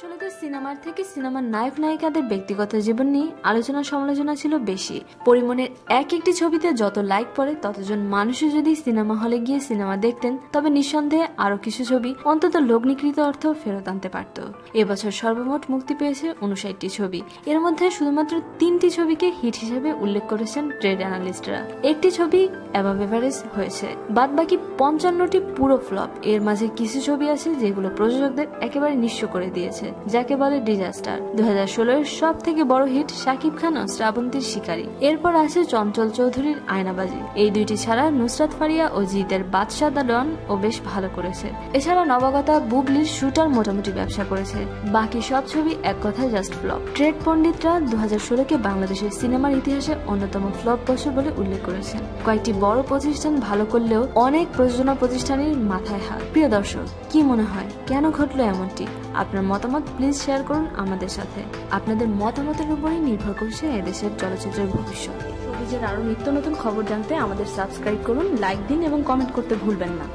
ষোলোতে সিনেমার থেকে সিনেমার নায়ক নায়িকাদের ব্যক্তিগত জীবন নিয়ে আলোচনা সমালোচনা ছিল বেশি। পরিমণের এক একটি ছবিতে যত লাইক পড়ে, ততজন মানুষও যদি সিনেমা হলে গিয়ে সিনেমা দেখতেন, তবে নিঃসন্দেহে আরও কিছু ছবি অন্তত লগ্নিকৃত অর্থ ফেরত আনতে পারত। এবছর সর্বমোট মুক্তি পেয়েছে উনষাটটি ছবি। এর মধ্যে শুধুমাত্র তিনটি ছবিকে হিট হিসেবে উল্লেখ করেছেন ট্রেড অ্যানালিস্টরা। একটি ছবি অ্যাভাব এভারেজ হয়েছে। বাদ বাকি পঞ্চান্নটি পুরো ফ্লপ। এর মাঝে কিছু ছবি আছে যেগুলো প্রযোজকদের একেবারে নিঃস্ব করে দিয়েছে। যাকে বলে ডিজাস্টার। দু হাজার ষোলোর সব থেকে বড় হিট শাকিব খান ও শ্রাবন্তীর শিকারী। এরপর আছে চঞ্চল চৌধুরীর আয়নাবাজি। এই দুইটি ছাড়া নুসরাত ফারিয়া ও জিতের বাদশাহ দা ডন ও বেশ ভালো করেছে। এছাড়া নবাগতা বুবলির শুটার মোটামুটি ব্যবসা করেছে। বাকি সব ছবি এক কথায় জাস্ট ফ্লপ। ট্রেড পণ্ডিতরা দু হাজার ষোলোকে বাংলাদেশের সিনেমার ইতিহাসে অন্যতম ফ্লপ বছর বলে উল্লেখ করেছেন। কয়েকটি বড় প্রতিষ্ঠান ভালো করলেও অনেক প্রযোজনা প্রতিষ্ঠানের মাথায় হাত। প্রিয় দর্শক, কি মনে হয়? কেন ঘটলো এমনটি? আপনার মতামত প্লিজ শেয়ার করুন আমাদের সাথে। আপনাদের মতামতের উপরেই নির্ভর করছে এদেশের চলচ্চিত্রের ভবিষ্যৎ। সবুজের আরও নিত্য নতুন খবর জানতে আমাদের সাবস্ক্রাইব করুন লাইক দিন এবং কমেন্ট করতে ভুলবেন না।